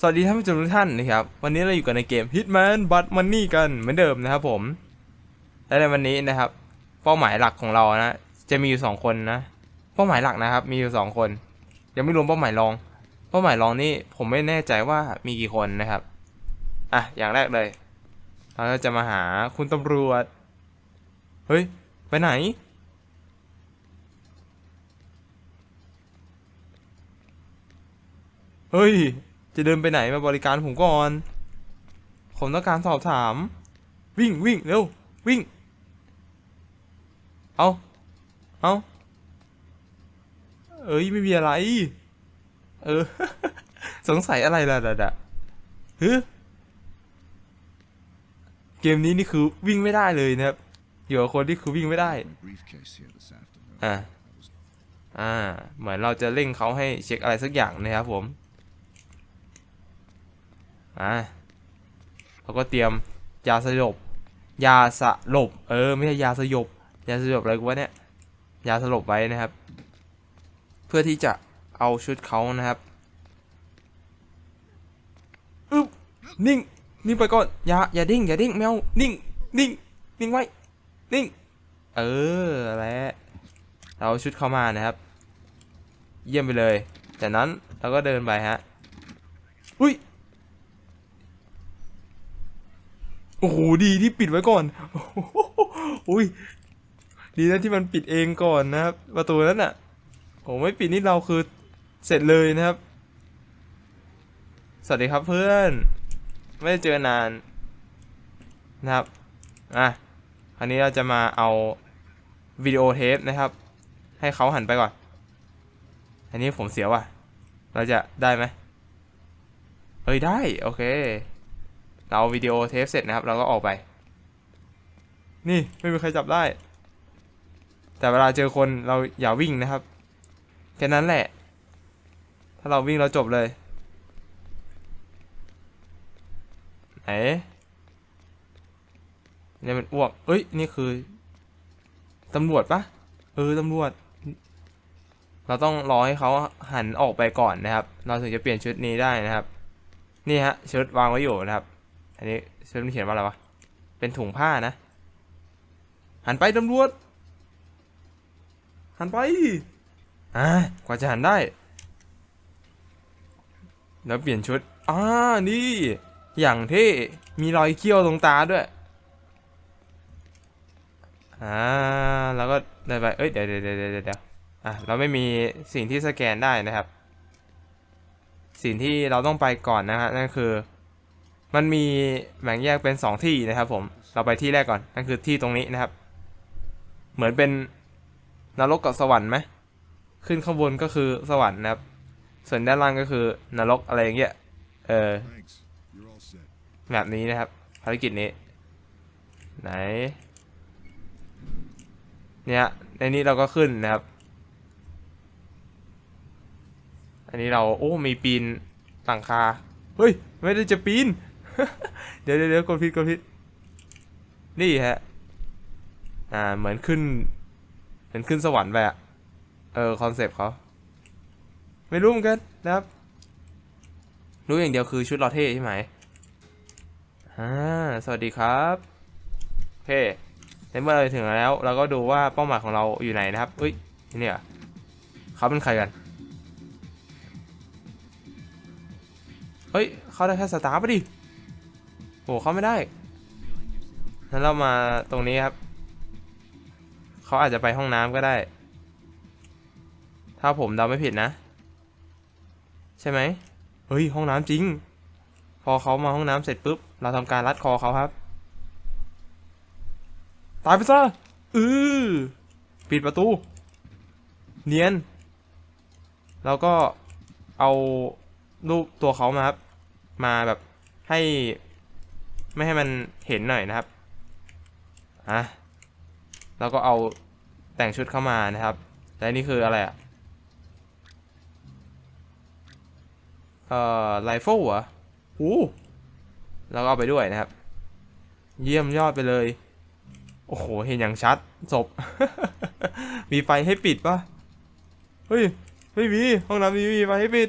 สวัสดีท่านผู้ชมทุกท่านนะครับ วันนี้เราอยู่กันในเกม Hitman But Money กันเหมือนเดิมนะครับผม และในวันนี้นะครับ เป้าหมายหลักของเรานะจะมีอยู่สองคนนะเป้าหมายหลักนะครับ มีอยู่สองคน ยังไม่รวมเป้าหมายรอง เป้าหมายรองนี่ผมไม่แน่ใจว่ามีกี่คนนะครับอะอย่างแรกเลย เราจะมาหาคุณตำรวจเฮ้ยไปไหนเฮ้ย จะเดินไปไหนมาบริการผมก่อน ผมต้องการสอบถาม วิ่งวิ่งเร็ววิ่ง เอาเอาเอ้ยไม่มีอะไร เออ สงสัยอะไรล่ะดะดะฮึเกมนี้นี่คือวิ่งไม่ได้เลยนะครับ อยู่กับคนที่คือวิ่งไม่ได้ อ่า อ่า เหมือนเราจะเร่งเขาให้เช็คอะไรสักอย่างนะครับผม อ่าเราก็เตรียมยาสลบ ยาสลบ เออ ไม่ใช่ยาสยบ ยาสยบอะไรกูวะเนี่ย ยาสลบไว้นะครับ เพื่อที่จะเอาชุดเขานะครับอึ๊บนิ่ง นิ่งไปก่อน อย่า อย่าดิ้ง อย่าดิ้งแมวนิ่ง นิ่ง นิ่งไว้ นิ่ง เออ แล้วเราเอาชุดเข้ามานะครับ เยี่ยมไปเลย จากนั้นเราก็เดินไปฮะ อุ้ย โอ้โหดีที่ปิดไว้ก่อนอุ้ยดีนะที่มันปิดเองก่อนนะครับ ประตูนั้นอะผมไม่ปิดนี่เราคือเสร็จเลยนะครับ สวัสดีครับเพื่อน ไม่ได้เจอนานนะครับอะคราวนี้เราจะมาเอาวิดีโอเทปนะครับ ให้เขาหันไปก่อน อันนี้ผมเสียว่ะ เราจะได้ไหมเฮ้ยได้ โอเค เราวิดีโอเทปเสร็จนะครับ เราก็ออกไป นี่ไม่มีใครจับได้ แต่เวลาเจอคนเราอย่าวิ่งนะครับ แค่นั้นแหละ ถ้าเราวิ่งเราจบเลย ไหนเนี่ยมันอ้วก เอ้ย นี่คือตำรวจปะเออตำรวจ เราต้องรอให้เขาหันออกไปก่อนนะครับ เราถึงจะเปลี่ยนชุดนี้ได้นะครับ นี่ฮะชุดวางไว้อยู่นะครับ อันนี้ชุดมันเขียนว่าอะไรวะ เป็นถุงผ้านะ หันไปตำรวจ หันไป อ่ากว่าจะหันได้ แล้วเปลี่ยนชุด อ่า นี่ อย่างที่มีรอยเขี้ยวตรงตาด้วย อ่า แล้วก็เดินไป เอ้ย เดี๋ยวเดี๋ยวเดี๋ยวเดี๋ยวอะ เราไม่มีสิ่งที่สแกนได้นะครับ สิ่งที่เราต้องไปก่อนนะฮะนั่นคือ มันมีแบ่งแยกเป็น 2 ที่นะครับผมเราไปที่แรกก่อนนั่นคือที่ตรงนี้นะครับ เหมือนเป็นนรกกับสวรรค์ไหมขึ้นข้างบนก็คือสวรรค์นะครับ ส่วนด้านล่างก็คือนรกอะไรอย่างเงี้ยเออแบบนี้นะครับภารกิจนี้ไหนเนี่ยในนี้เราก็ขึ้นนะครับ อันนี้เราโอ้มีปีนหลังคา เฮ้ย ไม่ได้จะปีน เดี๋ยวเดี๋ยวกดผิดกดผิดนี่ฮะ อ่า เหมือนขึ้น เหมือนขึ้นสวรรค์ไปอะเออ คอนเซปต์เขา ไม่รู้เหมือนกันนะครับ รู้อย่างเดียวคือชุดลอเท่ใช่ไหมอ่า สวัสดีครับโอเคในเมื่อเราถึงแล้ว เราก็ดูว่าเป้าหมายของเราอยู่ไหนนะครับอุ้ยนี่เนี่ยเขาเป็นใครกันเฮ้ย เขาได้แค่สตาร์ปะดิ โหเขาไม่ได้งั้นเรามาตรงนี้ครับ เขาอาจจะไปห้องน้ำก็ได้ ถ้าผมเดาไม่ผิดนะ ใช่ไหม เฮ้ย ห้องน้ำจริง พอเขามาห้องน้ำเสร็จปุ๊บ เราทำการรัดคอเขาครับ ตายไปซะอือปิดประตู เนียน แล้วก็เอารูปตัวเขามาครับ มาแบบให้ ไม่ให้มันเห็นหน่อยนะครับอะแล้วก็เอาแต่งชุดเข้ามานะครับและนี่คืออะไรอะเอ่อไลเฟิลเหรอโอ้แล้วก็เอาไปด้วยนะครับ เยี่ยมยอดไปเลย โอ้โห เห็นอย่างชัดศพ มีไฟให้ปิดปะเฮ้ย ไม่มี ห้องน้ำนี้มีไฟให้ปิด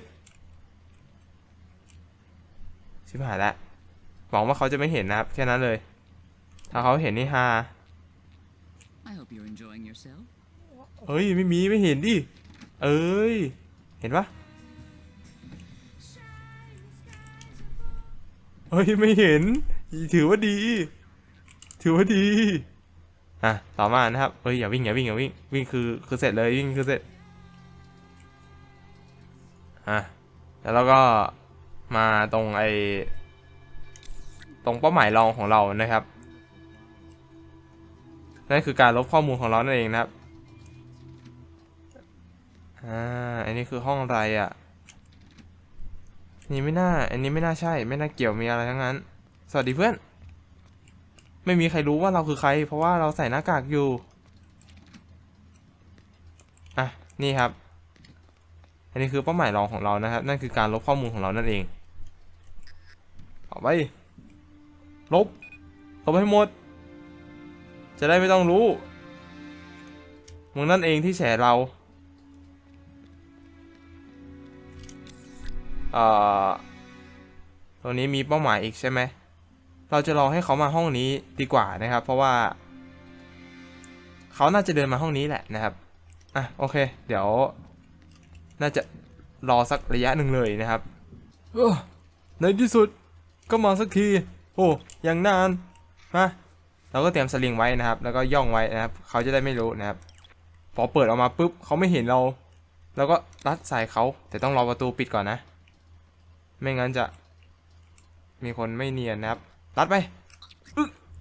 ชิบหายแล้ว หวังว่าเขาจะไม่เห็นนะครับ แค่นั้นเลย ถ้าเขาเห็นนี่ฮา I hope you're enjoying yourself. เอ้ย ไม่มีไม่เห็นดิ เอ้ย เห็นปะเฮ้ย ไม่เห็น ถือว่าดี ถือว่าดี อะ ต่อมานะครับเอ้ย อย่าวิ่งอย่าวิ่งอย่าวิ่ง วิ่งคือคือเสร็จเลยวิ่งคือเสร็จ อะ แล้วเราก็มาตรงไอ ตรงเป้าหมายรองของเรานะครับ นั่นคือการลบข้อมูลของเรานั่นเองนะครับอ่าอันนี้คือห้องอะไรอะนี่ไม่น่า อันนี้ไม่น่าใช่ ไม่น่าเกี่ยวมีอะไรทั้งนั้น สวัสดีเพื่อน ไม่มีใครรู้ว่าเราคือใคร เพราะว่าเราใส่หน้ากากอยู่ อะ นี่ครับ อันนี้คือเป้าหมายรองของเรานะครับ นั่นคือการลบข้อมูลของเรานั่นเอง เอาไป ลบลบให้หมด จะได้ไม่ต้องรู้มึงนั่นเองที่แฉเราเอ่อตรงนี้มีเป้าหมายอีกใช่ไหม เราจะรอให้เขามาห้องนี้ดีกว่านะครับ เพราะว่า เขาน่าจะเดินมาห้องนี้แหละนะครับ อะโอเค เดี๋ยว น่าจะรอสักระยะหนึ่งเลยนะครับในที่สุดก็มาสักที โอ้ยังนานมาเราก็เตรียมสลิงไว้นะครับ แล้วก็ย่องไว้นะครับ เขาจะได้ไม่รู้นะครับ พอเปิดออกมาปุ๊บเขาไม่เห็นเราแล้วก็รัดใส่เขาแต่ต้องรอประตูปิดก่อนนะ ไม่งั้นจะ มีคนไม่เนียนนะครับ รัดไป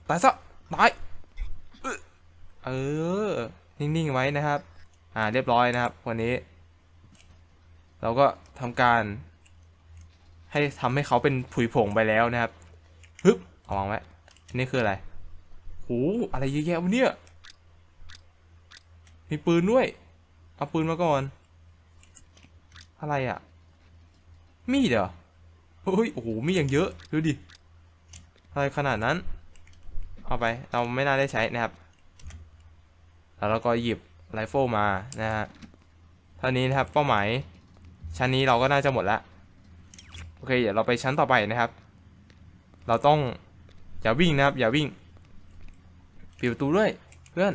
ตายซะตายเออ นิ่งๆไว้นะครับ อ่า เรียบร้อยนะครับวันนี้ เราก็ทำการ ให้ทำให้เขาเป็นผุยผงไปแล้วนะครับ ฮึบเอาวางไว้อันนี่คืออะไรโหอะไรเยอะแยะวะเนี่ยมีปืนด้วย เอาปืนมาก่อน อะไรอะ่ะ มีดเหรอเฮ้ย โอ้โห มีอย่างเยอะ ดูดิ อะไรขนาดนั้น เอาไป เราไม่น่าได้ใช้นะครับ แล้วเราก็หยิบไรเฟิลมา นะฮะท่านี้นะครับ เป้าหมาย ชั้นนี้เราก็น่าจะหมดละ โอเค เดี๋ยวเราไปชั้นต่อไปนะครับ เราต้องอย่าวิ่งนะครับ อย่าวิ่งปิดประตูด้วยเพื่อน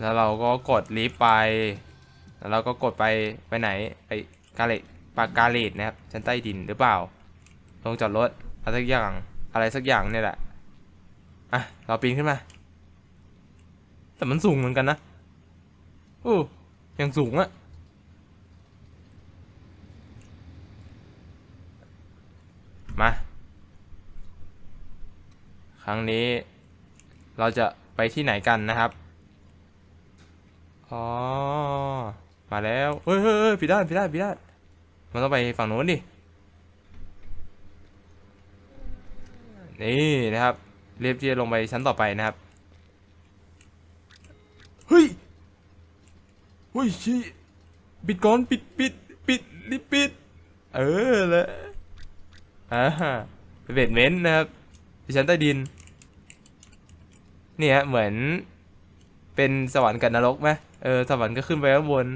แล้วเราก็กดลิฟต์ไป แล้วเราก็กดไปไปไหนไปกาเลตปากกาเลตนะครับชั้นใต้ดินหรือเปล่าลงจอดรถอะไรสักอย่างอะไรสักอย่างเนี่ยแหละอะเราปีนขึ้นมาแต่มันสูงเหมือนกันนะโอ้ยังสูงอะ มา ครั้งนี้เราจะไปที่ไหนกันนะครับ อ๋อ มาแล้วเฮ้ยเฮ้ยเฮ้ยผิดด้านผิดด้านผิดด้านมันต้องไปฝั่งโน้นดิ นี่นะครับ เรียบที่จะลงไปชั้นต่อไปนะครับ เฮ้ย เฮ้ยชี้ปิดก่อน ปิดปิดปิดรีบปิด เออแล้ว อ่าเป็นเบดเมนต์นะครับที่ชั้นใต้ดินเนี่ยเหมือนเป็นสวรรค์กับนรกไหมเออสวรรค์ก็ขึ้นไปข้างบน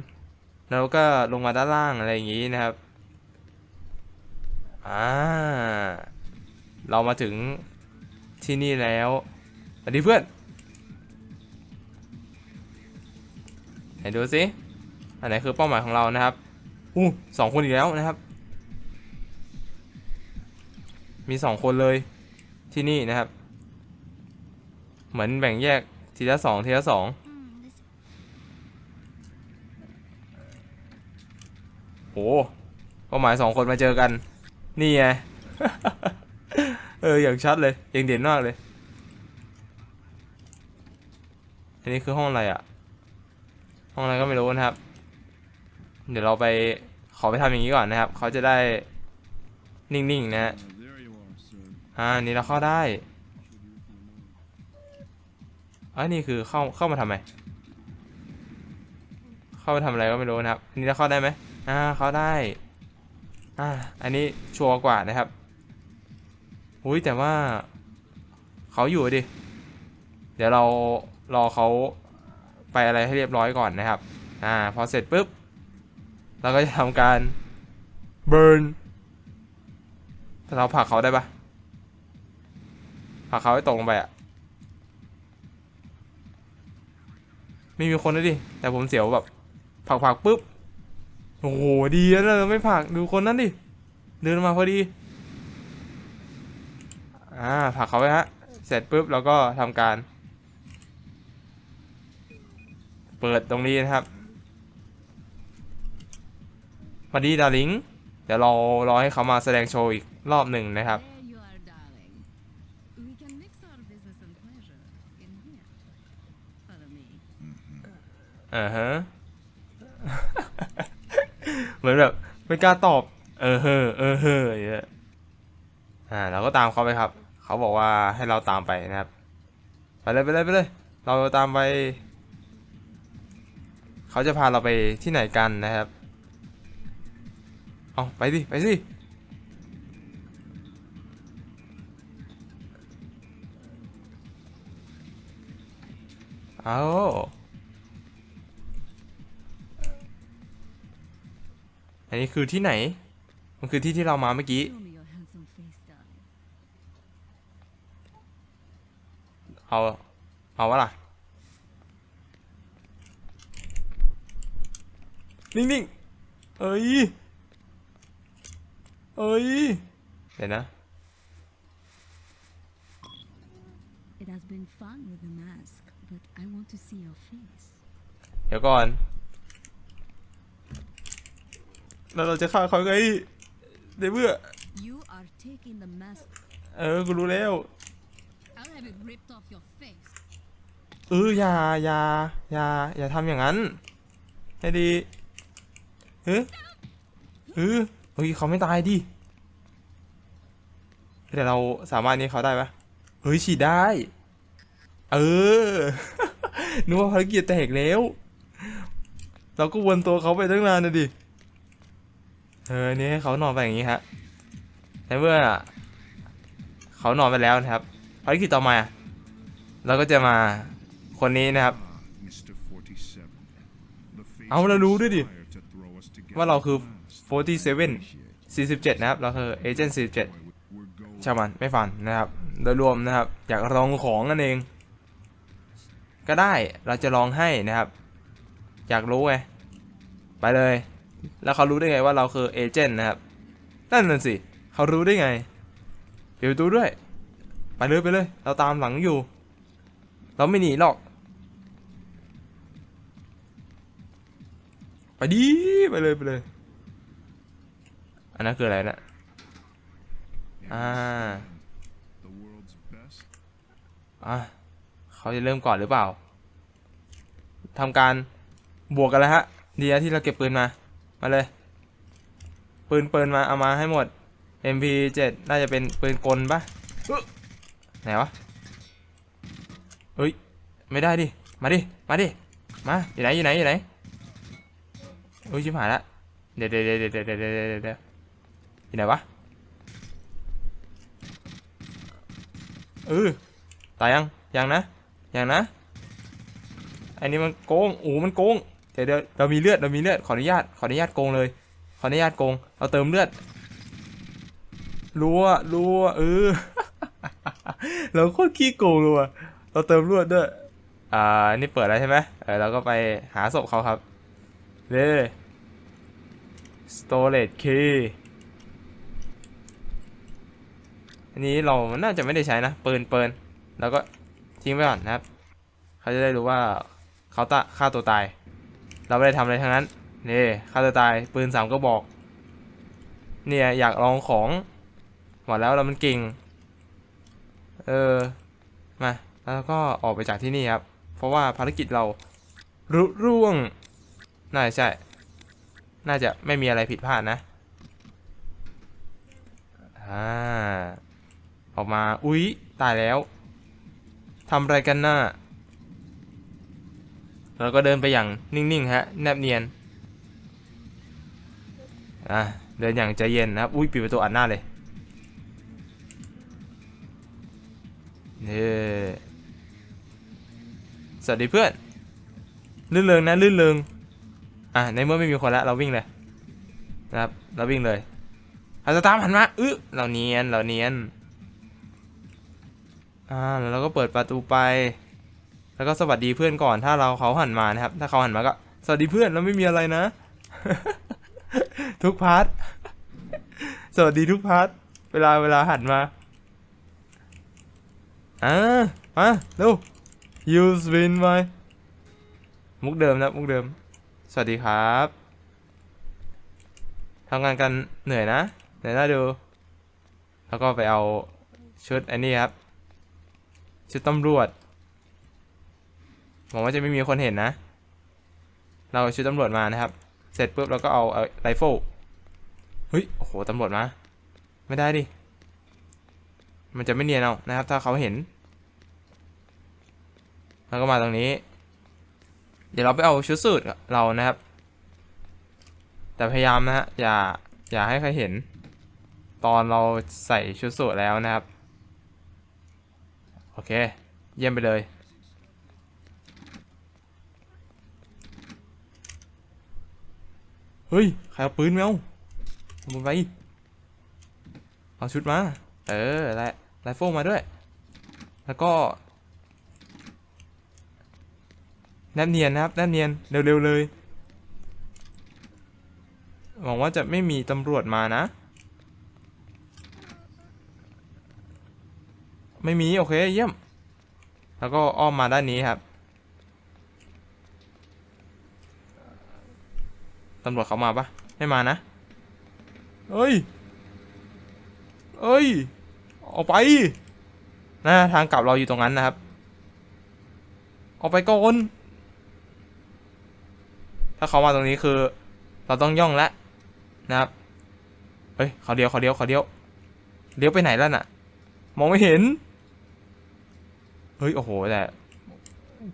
นรกก็ลงมาด้านล่างอะไรอย่างงี้นะครับอ่าเรามาถึงที่นี่แล้วสวัสดีเพื่อนไหนดูสิอันไหนคือเป้าหมายของเรานะครับอู้สองคนอีกแล้วนะครับ มีสองคนเลยที่นี่นะครับ เหมือนแบ่งแยกทีละสองทีละสองโหเป้าหมายสองคนมาเจอกัน นี่ไง เออ อย่างชัดเลย อย่างเด่นมากเลย อันนี้คือห้องอะไรอะห้องอะไรก็ไม่รู้นะครับ เดี๋ยวเราไปขอไปทำอย่างนี้ก่อนนะครับ เขาจะได้นิ่งๆนะฮะ อ่านี่เราเข้าได้อันนี้คือเข้าเข้ามาทำไม เข้ามาทำอะไรก็ไม่รู้นะครับนนี้เราเข้าได้ไหมอ่าเข้าได้อ่าอันนี้ชัวร์กว่านะครับอุ้ยแต่ว่าเขาอยู่ดิ เดี๋ยวเรารอเขาไปอะไรให้เรียบร้อยก่อนนะครับ อ่า พอเสร็จปุ๊บ เราก็จะทำการ burn แต่เราผลักเขาได้ปะ ผลักเขาให้ตกลงไปอะไม่มีคนเลยดิ แต่ผมเสียวแบบผักผักปุ๊บ โอ้โห ดีนะเราไม่ผักดูคนนั้นดิ เดินมาพอดี อ่าผักเขาไปฮะ เสร็จปุ๊บเราก็ทำการ เปิดตรงนี้นะครับสวัสดีดาริง เดี๋ยวเรารอให้เขามาแสดงโชว์อีกรอบหนึ่งนะครับ อ่าฮะ เหมือนแบบไม่กล้าตอบ เออเฮอเออเฮออย่างเงี้ยอ่าเราก็ตามเขาไปครับ เขาบอกว่าให้เราตามไปนะครับ ไปเลยไปเลยไปเลย เราตามไป เขาจะพาเราไปที่ไหนกันนะครับ เอาไปสิไปสิเอา อันนี้คือที่ไหน มันคือที่ที่เรามาเมื่อกี้ Show me your handsome face, darling. เอา เอาวะล่ะ นิ่งๆ เอ้ย เอ้ย เดี๋ยวนะ It has been fun with the mask, but I want to see your face. เดี๋ยวก่อน แล้วเราจะฆ่าเขาไงในเมื่อ You are taking the mask. เออกูรู้แล้ว I'll have it ripped off your face. เอออย่าอย่าอย่าอย่าทำอย่างนั้น ให้ดีเฮ้ยเออเฮ้ยเขาไม่ตายดิแต่เราสามารถนี้เขาได้ปะเฮ้ยฉีดได้ เออ นึกว่าภารกิจแตกแล้ว เราก็วนตัวเขาไปตั้งนานนะดิ เออนี่ให้เขานอนไปอย่างนี้ฮะในเมื่อเขานอนไปแล้วนะครับภารกิจต่อมา เราก็จะมาคนนี้นะครับ เอาเรารู้ด้วยดิ ว่าเราคือ 47 47 นะครับ เราคือเอเจนต์47ชางมันไม่ฟันนะครับโดยรวมนะครับ อยากลองของนั่นเอง ก็ได้เราจะลองให้นะครับ อยากรู้ไงไปเลย แล้วเขารู้ได้ไงว่าเราคือเอเจนต์นะครับ นั่นน่ะสิ เขารู้ได้ไงเดี๋ยวดูด้วย ไปเลยไปเลย เราตามหลังอยู่ เราไม่หนีหรอก ไปดีไปเลยไปเลย อันนั้นคืออะไรนะอ่าอะเขาจะเริ่มก่อนหรือเปล่าทำการบวกกันแล้วฮะ ดีนะที่เราเก็บปืนมา มาเลย ปืนปืนมาเอามาให้หมด MP7 น่าจะเป็นปืนกลปะไหนวะเอ้ย ไม่ได้ดิ มาดิ มาดิ มา อยู่ไหน อยู่ไหน อยู่ไหนเอ้ยชิบหายละ เดี๋ยวเดี๋ยวเดี๋ยวเดี๋ยวเดี๋เดี๋อยู่ไหนวะ เออ ตายยัง ยังนะ ยังนะ อันนี้มันโกงโอู๋มันโกง เดี๋ยวเรามีเลือดเรามีเลือดขออนุญาตขออนุญาตโกงเลย ขออนุญาตโกงเราเติมเลือดรัวรัวเออเราโคตรขี้โกงเลยว่ะเราเติมเลือดด้วยอ่านี่เปิดแล้วใช่ไหมเออเราก็ไปหาศพเขาครับเร่ storage key อันนี้เราน่าจะไม่ได้ใช้นะปืนปืนแล้วก็ทิ้งไปก่อนนะครับ เขาจะได้รู้ว่าเขาตะฆ่าตัวตาย เราไม่ได้ทำอะไรทั้งนั้นนี่ฆ่าตัวตายปืนสามก็บอก เนี่ยอยากลองของหมดแล้วเรามันเก่ง เออมาแล้วก็ออกไปจากที่นี่ครับ เพราะว่าภารกิจเรารุร่วงน่าจะใช่ น่าจะไม่มีอะไรผิดพลาดนะอ่าออกมาอุ๊ย ตายแล้วทำอะไรกันน่ะ แล้วก็เดินไปอย่างนิ่งๆฮะแนบเนียนอะเดินอย่างใจเย็นนะครับอุ้ยปิดประตูอัดหน้าเลยนี่สวัสดีเพื่อนลื่นเริงนะลื่นเริงอะในเมื่อไม่มีคนแล้วเราวิ่งเลยนะครับเราวิ่งเลยอาจจะตามหันมาอื้อเราเนียนเราเนียนอ่าแล้วเราก็เปิดประตูไป แล้วก็สวัสดีเพื่อนก่อนถ้าเราเขาหันมานะครับ ถ้าเขาหันมาก็ สวัสดีเพื่อนแล้วไม่มีอะไรนะ ทุกพาร์ทสวัสดีทุกพาร์ทเวลาเวลาหันมาอ่ามาเร็ว use win ไปมุกเดิมนะมุกเดิม สวัสดีครับทำงานกันเหนื่อยนะเหนื่อยน่าดู แล้วก็ไปเอาชุดอันนี้ครับชุดตำรวจ หวังว่าจะไม่มีคนเห็นนะ เราชุดตำรวจมานะครับ เสร็จปุ๊บเราก็เอาไรเฟิลเฮ้ยโอ้โหตำรวจมาไม่ได้ดิมันจะไม่เนียนเอานะครับ ถ้าเขาเห็นแล้วก็มาตรงนี้ เดี๋ยวเราไปเอาชุดสูทเรานะครับ แต่พยายามนะฮะอย่าอย่าให้ใครเห็น ตอนเราใส่ชุดสูทแล้วนะครับ โอเค เยี่ยมไปเลย เฮ้ยใครเอาปืนมาเอาเอาปืนไปเอาชุดมา เออไรไรโฟมาด้วย แล้วก็แนบเนียนนะครับแนบเนียนเร็วๆเลย หวังว่าจะไม่มีตำรวจมานะ ไม่มี โอเคเยี่ยม แล้วก็อ้อมมาด้านนี้ครับ ตำรวจเขามาปะไม่มานะ เอ้ย เอ้ย ออกไปนะทางกลับเราอยู่ตรงนั้นนะครับ ออกไปก่อน ถ้าเขามาตรงนี้คือ เราต้องย่องแล้วนะครับเฮ้ยเขาเดียวเขาเดียวเขาเดียว เลี้ยวไปไหนแล้วน่ะ มองไม่เห็น เฮ้ย โอ้โห แต่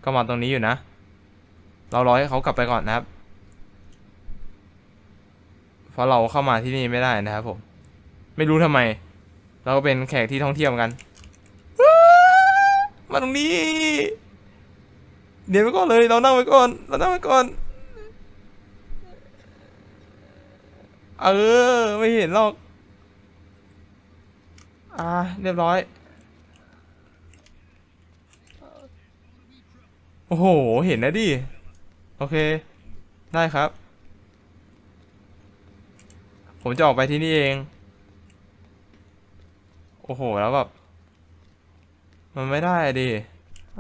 ก็มาตรงนี้อยู่นะ เรารอให้เขากลับไปก่อนนะครับ เพราะเราเข้ามาที่นี่ไม่ได้นะครับผม ไม่รู้ทำไม เราก็เป็นแขกที่ท่องเที่ยวกัน มาตรงนี้ เดี๋ยวไปก่อนเลย เรานั่งไว้ก่อน เรานั่งไว้ก่อน เออ ไม่เห็นหรอก อ่า เรียบร้อย โอ้โห เห็นนะดิ โอเค ได้ครับ ผมจะออกไปที่นี่เอง โอ้โห แล้วแบบ มันไม่ได้ดิ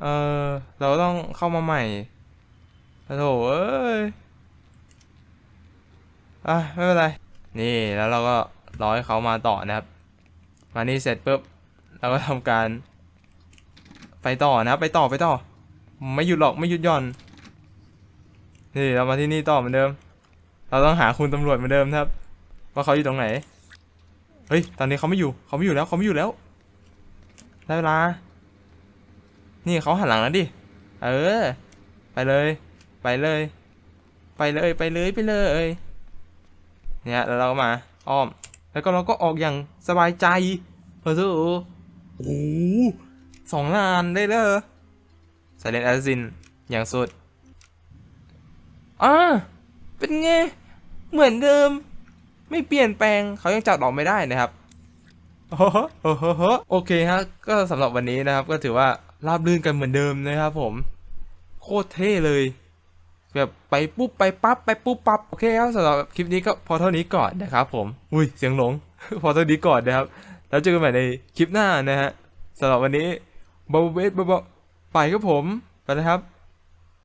เออ เราต้องเข้ามาใหม่โอ้โถเอ้ย อะ ไม่เป็นไร นี่แล้วเราก็รอให้เขามาต่อนะครับ มานี่เสร็จปุ๊บ เราก็ทำการ ไปต่อนะครับไปต่อ ไปต่อ ไม่หยุดหรอก ไม่หยุดหย่อน นี่เรามาที่นี่ต่อเหมือนเดิม เราต้องหาคุณตำรวจเหมือนเดิมครับ ว่าเขาอยู่ตรงไหน เฮ้ย ตอนนี้เขาไม่อยู่ เขาไม่อยู่แล้ว เขาไม่อยู่แล้วได้เวลา นี่เขาหันหลังแล้วดิ เออ ไปเลย ไปเลย ไปเลย ไปเลย ไปเลย เนี่ย แล้วเราก็มา อ้อม แล้วก็เราก็ออกอย่างสบายใจเออสู้โอ้โหสองงานได้เลยไซเลนแอสซิน อย่างสุดอ่าเป็นไง เหมือนเดิม ไม่เปลี่ยนแปลงเขายังจับเราไม่ได้นะครับโอ้โหโอ้โหโอ้โหโอเคฮะก็สำหรับวันนี้นะครับ ก็ถือว่าราบรื่นกันเหมือนเดิมนะครับ ผม โคตรเท่เลย แบบไปปุ๊บไปปั๊บไปปุ๊บปั๊บโอเคครับสำหรับคลิปนี้ก็พอเท่านี้ก่อนนะครับผมอุ้ยเสียงหลง พอเท่านี้ก่อนนะครับ แล้วเจอกันใหม่ในคลิปหน้านะฮะสำหรับวันนี้บาเวสบาไปครับผมไปนะครับ